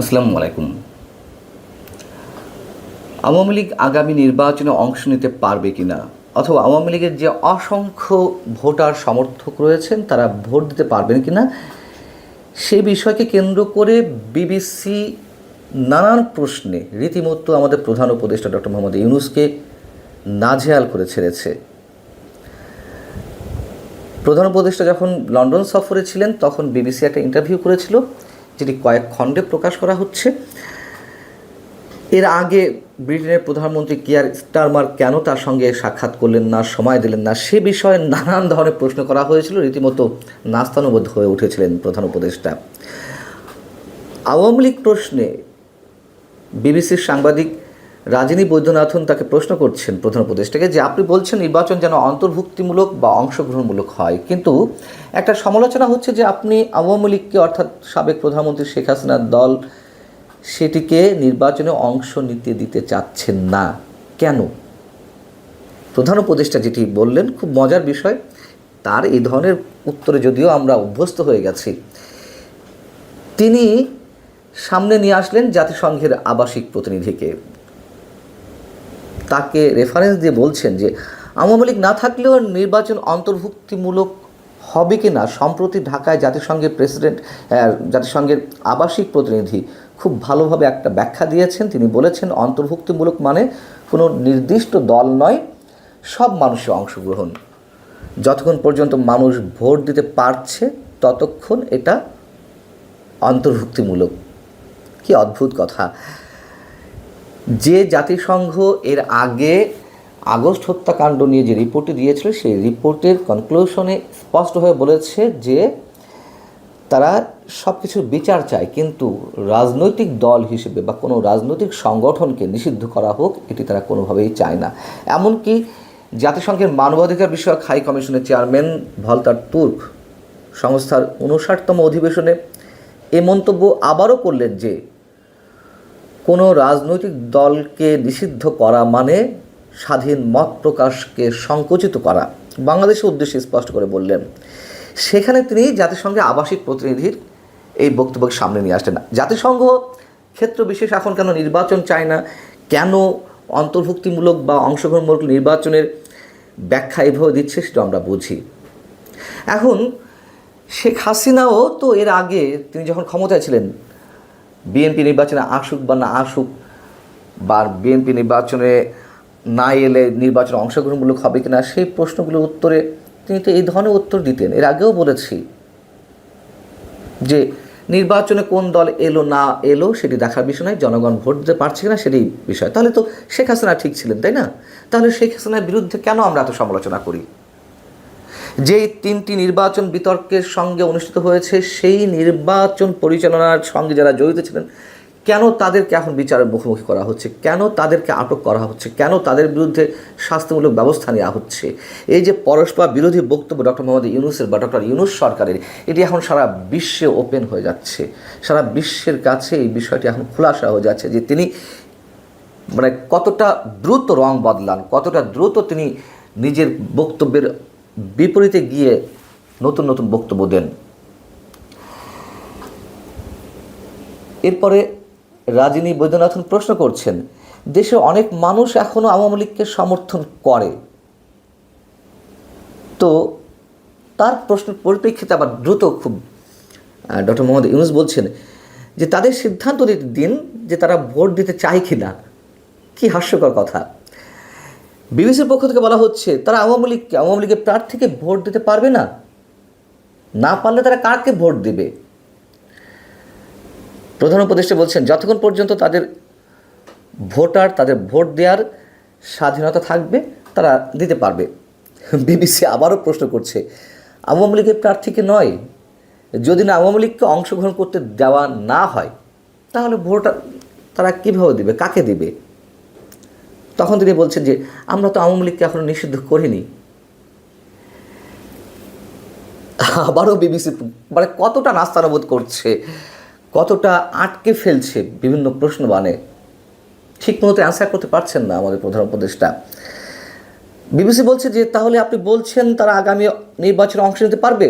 আসসালামু আলাইকুম। আওয়ামী লীগ আগামী নির্বাচনে অংশ নিতে পারবে কিনা অথবা আওয়ামী লীগের যে অসংখ্য ভোটার সমর্থক রয়েছেন, তারা ভোট দিতে পারবেন কিনা সে বিষয়কে কেন্দ্র করে বিবিসি নানান প্রশ্নে রীতিমতো আমাদের প্রধান উপদেষ্টা ডক্টর মোহাম্মদ ইউনুসকে নাজেহাল করে ছেড়েছে। প্রধান উপদেষ্টা যখন লন্ডন সফরে ছিলেন, তখন বিবিসি একটা ইন্টারভিউ করেছিল। যেটি কয়েক খণ্ডে প্রকাশ করা হচ্ছে। এর আগে ব্রিটেনের প্রধানমন্ত্রী কিয়ার স্টারমার কেন তার সঙ্গে সাক্ষাৎ করলেন না, সময় দিলেন না, সে বিষয়ে নানান ধরনের প্রশ্ন করা হয়েছিল, রীতিমতো নাস্তানুবোধ হয়ে উঠেছিলেন প্রধান উপদেষ্টা। আওয়ামী লীগ প্রশ্নে বিবিসির সাংবাদিক রাজিনী বৈদ্যনাথন তাকে প্রশ্ন করছেন প্রধান উপদেষ্টাকে যে, আপনি বলছেন নির্বাচন যেন অন্তর্ভুক্তিমূলক বা অংশগ্রহণমূলক হয়। কিন্তু একটা সমালোচনা হচ্ছে যে, আপনি আওয়ামী লীগকে অর্থাৎ সাবেক প্রধানমন্ত্রী শেখ হাসিনার দল, সেটিকে নির্বাচনে অংশ নিতে দিতে চাচ্ছেন না। কেন? প্রধান উপদেষ্টা যেটি বললেন, খুব মজার বিষয়। তার এই ধরনের উত্তরে যদিও আমরা অভ্যস্ত হয়ে গেছি। তিনি সামনে নিয়ে আসলেন জাতিসংঘের আবাসিক প্রতিনিধিকে। তাকে রেফারেন্স দিয়ে বলছেন যে, আওয়ামী লীগ না থাকলেও নির্বাচন অন্তর্ভুক্তিমূলক হবে কি না সম্প্রতি ঢাকায় জাতিসংঘের প্রেসিডেন্ট জাতিসংঘের আবাসিক প্রতিনিধি খুব ভালোভাবে একটা ব্যাখ্যা দিয়েছেন। তিনি বলেছেন, অন্তর্ভুক্তিমূলক মানে কোনো নির্দিষ্ট দল নয়, সব মানুষের অংশগ্রহণ। যতক্ষণ পর্যন্ত মানুষ ভোট দিতে পারছে, ততক্ষণ এটা অন্তর্ভুক্তিমূলক। কি অদ্ভুত কথা। যে জাতিসংঘ এর আগে আগস্ট হত্যাকাণ্ড নিয়ে যে রিপোর্টটি দিয়েছিল, সেই রিপোর্টের কনক্লুশনে স্পষ্টভাবে বলেছে যে তারা সব কিছুর বিচার চায়, কিন্তু রাজনৈতিক দল হিসেবে বা কোনো রাজনৈতিক সংগঠনকে নিষিদ্ধ করা হোক, এটি তারা কোনোভাবেই চায় না। এমনকি জাতিসংঘের মানবাধিকার বিষয়ক হাই কমিশনের চেয়ারম্যান ভলতার তুর্ক সংস্থার উনষাটতম অধিবেশনে এ মন্তব্য আবারও করলেন যে কোনো রাজনৈতিক দলকে নিষিদ্ধ করা মানে স্বাধীন মত প্রকাশকে সংকুচিত করা। বাংলাদেশের উদ্দেশ্যে স্পষ্ট করে বললেন, সেখানে তিনি জাতিসংঘের আবাসিক প্রতিনিধির এই বক্তব্যকে সামনে নিয়ে আসলেন। জাতিসংঘ ক্ষেত্র বিশেষ এখন কেন নির্বাচন চায় না? কেন অন্তর্ভুক্তিমূলক বা অংশগ্রহণমূলক নির্বাচনের ব্যাখ্যা এভাবে দিচ্ছে সেটা আমরা বুঝি। এখন শেখ হাসিনাও তো এর আগে তিনি যখন ক্ষমতায় ছিলেন বিএনপি নির্বাচনে আসুক বা না আসুক বা বিএনপি নির্বাচনে না এলে নির্বাচনে অংশগ্রহণমূলক হবে কিনা, সেই প্রশ্নগুলোর উত্তরে তিনি তো এই ধরনের উত্তর দিতেন। এর আগেও বলেছি যে নির্বাচনে কোন দল এলো না এলো সেটি দেখার বিষয় নয়, জনগণ ভোট দিতে পারছে কিনা সেটি বিষয়। তাহলে তো শেখ হাসিনা ঠিক ছিলেন, তাই না? তাহলে শেখ হাসিনার বিরুদ্ধে কেন আমরা এত সমালোচনা করি? যেই তিনটি নির্বাচন বিতর্কের সঙ্গে অনুষ্ঠিত হয়েছে, সেই নির্বাচন পরিচালনার সঙ্গে যারা জড়িত ছিলেন, কেন তাদেরকে এখন বিচারের মুখোমুখি করা হচ্ছে? কেন তাদেরকে আটক করা হচ্ছে? কেন তাদের বিরুদ্ধে শাস্তিমূলক ব্যবস্থা নেওয়া হচ্ছে? এই যে পরস্পর বিরোধী বক্তব্য ডক্টর মোহাম্মদ ইউনুসের বা ডক্টর ইউনুস সরকারের, এটি এখন সারা বিশ্বে ওপেন হয়ে যাচ্ছে। সারা বিশ্বের কাছে এই বিষয়টি এখন খোলাসা হয়ে যাচ্ছে যে তিনি মানে কতটা দ্রুত রং বদলান, কতটা দ্রুত তিনি নিজের বক্তব্যের বিপরীতে গিয়ে নতুন নতুন বক্তব্য দেন। এরপরে রাজিনী বৈদ্যনাথন প্রশ্ন করছেন, দেশে অনেক মানুষ এখনও আওয়ামী লীগকে সমর্থন করে। তো তার প্রশ্নের পরিপ্রেক্ষিতে আবার দ্রুত খুব ডক্টর মোহাম্মদ ইউনুস বলছেন যে, তাদের সিদ্ধান্ত দিন যে, তারা ভোট দিতে চায় কি না কি হাস্যকর কথা। বিবিসির পক্ষ থেকে বলা হচ্ছে, তারা আওয়ামী লীগকে, আওয়ামী লীগের প্রার্থীকে ভোট দিতে পারবে না? না পারলে তারা কাকে ভোট দেবে? প্রধান উপদেষ্টা বলছেন, যতক্ষণ পর্যন্ত তাদের ভোটার, তাদের ভোট দেওয়ার স্বাধীনতা থাকবে, তারা দিতে পারবে। বিবিসি আবারও প্রশ্ন করছে, আওয়ামী লীগের প্রার্থীকে নয়? যদি না আওয়ামী লীগকে অংশগ্রহণ করতে দেওয়া না হয়, তাহলে ভোট তারা কীভাবে দিবে? কাকে দিবে? তখন তিনি বলছেন যে, আমরা তো আওয়ামী লীগকে এখনও নিষিদ্ধ করিনি। আবারও বিবিসি মানে কতটা নাস্তানুবোধ করছে, কতটা আটকে ফেলছে বিভিন্ন প্রশ্ন বানে, ঠিক মতো অ্যান্সার করতে পারছেন না আমাদের প্রধান উপদেষ্টা। বিবিসি বলছে যে, তাহলে আপনি বলছেন তারা আগামী নির্বাচনে অংশ নিতে পারবে?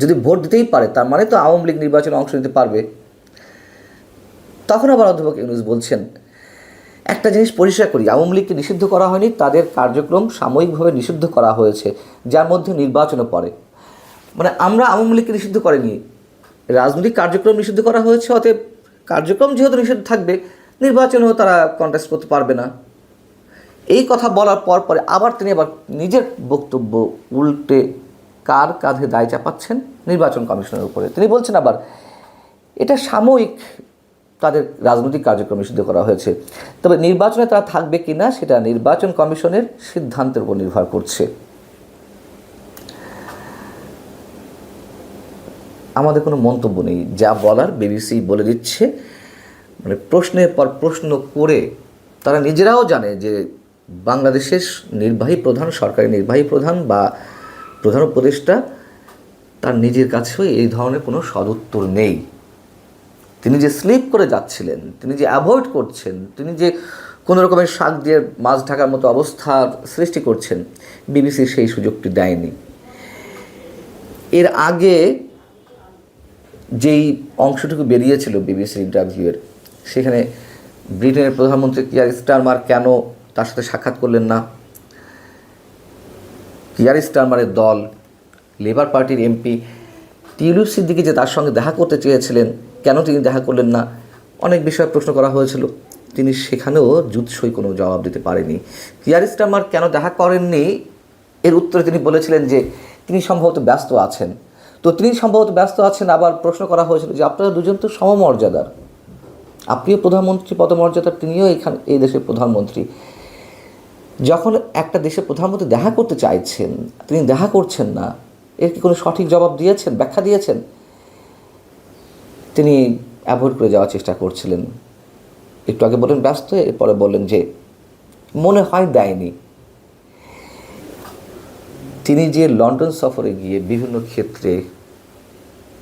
যদি ভোট দিতেই পারে, তার মানে তো আওয়ামী লীগ নির্বাচনে অংশ নিতে পারবে। তখন আবার অধ্যাপক ইউনুস বলছেন একটা জিনিস পরিষ্কার করি, আওয়ামী লীগকে নিষিদ্ধ করা হয়নি, তাদের কার্যক্রম সাময়িকভাবে নিষিদ্ধ করা হয়েছে, যার মধ্যে নির্বাচনও পড়ে। মানে আমরা আওয়ামী লীগকে নিষিদ্ধ করেনি। রাজনৈতিক কার্যক্রম নিষিদ্ধ করা হয়েছে, অতএব কার্যক্রম যেহেতু নিষিদ্ধ থাকবে, নির্বাচনেও তারা কন্টেস্ট করতে পারবে না। এই কথা বলার পর পরে আবার তিনি আবার নিজের বক্তব্য উল্টে কার কাঁধে দায় চাপাচ্ছেন? নির্বাচন কমিশনের উপরে। তিনি বলছেন আবার, এটা সাময়িক তাদের রাজনৈতিক কার্যক্রম নিষিদ্ধ করা হয়েছে। তবে নির্বাচনে তারা থাকবে কি না সেটা নির্বাচন কমিশনের সিদ্ধান্তের উপর নির্ভর করছে। আমাদের কোনো মন্তব্য নেই। যা বলার বিবিসি বলে দিচ্ছে মানে প্রশ্নের পর প্রশ্ন করে তারা নিজেরাও জানে যে বাংলাদেশের নির্বাহী প্রধান, সরকারি নির্বাহী প্রধান বা প্রধান উপদেষ্টা তার নিজের কাছেও এই ধরনের কোনো সদুত্তর নেই। তিনি যে স্লিপ করে যাচ্ছিলেন, তিনি যে অ্যাভয়েড করছেন, তিনি যে কোনো রকমের শাক দিয়ে মাছ ঢাকার মতো অবস্থার সৃষ্টি করছেন, বিবিসি সেই সুযোগটি দেয়নি। এর আগে যেই অংশটুকু বেরিয়েছিল বিবিসির ইন্টারভিউয়ের সেখানে ব্রিটেনের প্রধানমন্ত্রী কিয়ার স্টারমার কেন তার সাথে সাক্ষাৎ করলেন না? কিয়ার স্টারমারের দল, লেবার পার্টির এমপি টিউলিপ সিদ্দিকি যে তার সঙ্গে দেখা করতে চেয়েছিলেন কেন তিনি দেখা করলেন না? অনেক বিষয়ে প্রশ্ন করা হয়েছিল। তিনি সেখানেও জুৎসই কোনো জবাব দিতে পারেনি। কিয়ার স্টারমার কেন দেখা করেননি? এর উত্তরে তিনি বলেছিলেন যে, তিনি সম্ভবত ব্যস্ত আছেন। তো তিনি সম্ভবত ব্যস্ত আছেন, আবার প্রশ্ন করা হয়েছিল যে, আপনারা দুজন তো সমমর্যাদার। আপনিও প্রধানমন্ত্রী, পদমর্যাদার, তিনিও এখানে, এই দেশের প্রধানমন্ত্রী। যখন একটা দেশের প্রধানমন্ত্রী দেখা করতে চাইছেন, তিনি দেখা করছেন না। এর কি কোনো সঠিক জবাব দিয়েছেন, ব্যাখ্যা দিয়েছেন? তিনি অ্যাভয়েড করে যাওয়ার চেষ্টা করছিলেন। একটু আগে বললেন, ব্যস্ত, এরপরে বললেন যে, মনে হয় দেয়নি। তিনি যে লন্ডন সফরে গিয়ে বিভিন্ন ক্ষেত্রে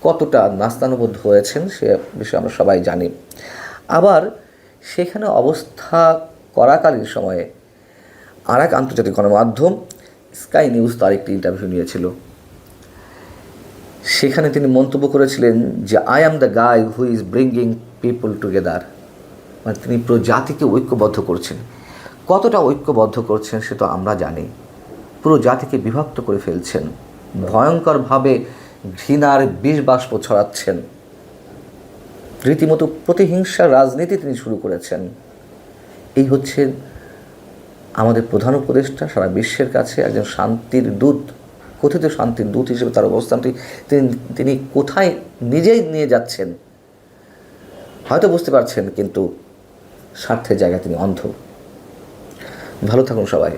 কতটা নাস্তানুবোধ হয়েছেন, সে বিষয়ে আমরা সবাই জানি। আবার সেখানে অবস্থা করাকালীন সময়ে আর এক আন্তর্জাতিক গণমাধ্যম, স্কাই নিউজ, তার একটি ইন্টারভিউ নিয়েছিল। সেখানে তিনি মন্তব্য করেছিলেন যে I am the guy who is bringing people together মানে তিনি পুরো জাতিকে ঐক্যবদ্ধ করছেন। কতটা ঐক্যবদ্ধ করছেন সে তো আমরা জানি। পুরো জাতিকে বিভক্ত করে ফেলছেন। ভয়ঙ্করভাবে ঘৃণার বিষ বাষ্প ছড়াচ্ছেন। রীতিমতো প্রতিহিংসার রাজনীতি তিনি শুরু করেছেন। এই হচ্ছে আমাদের প্রধান উপদেষ্টা সারা বিশ্বের কাছে একজন শান্তির দূত। কথিত শান্তির দূত হিসেবে তার অবস্থানটি তিনি তিনি কোথায় নিজেই নিয়ে যাচ্ছেন, হয়তো বুঝতে পারছেন, কিন্তু স্বার্থের জায়গায় তিনি অন্ধ। ভালো থাকুন সবাই।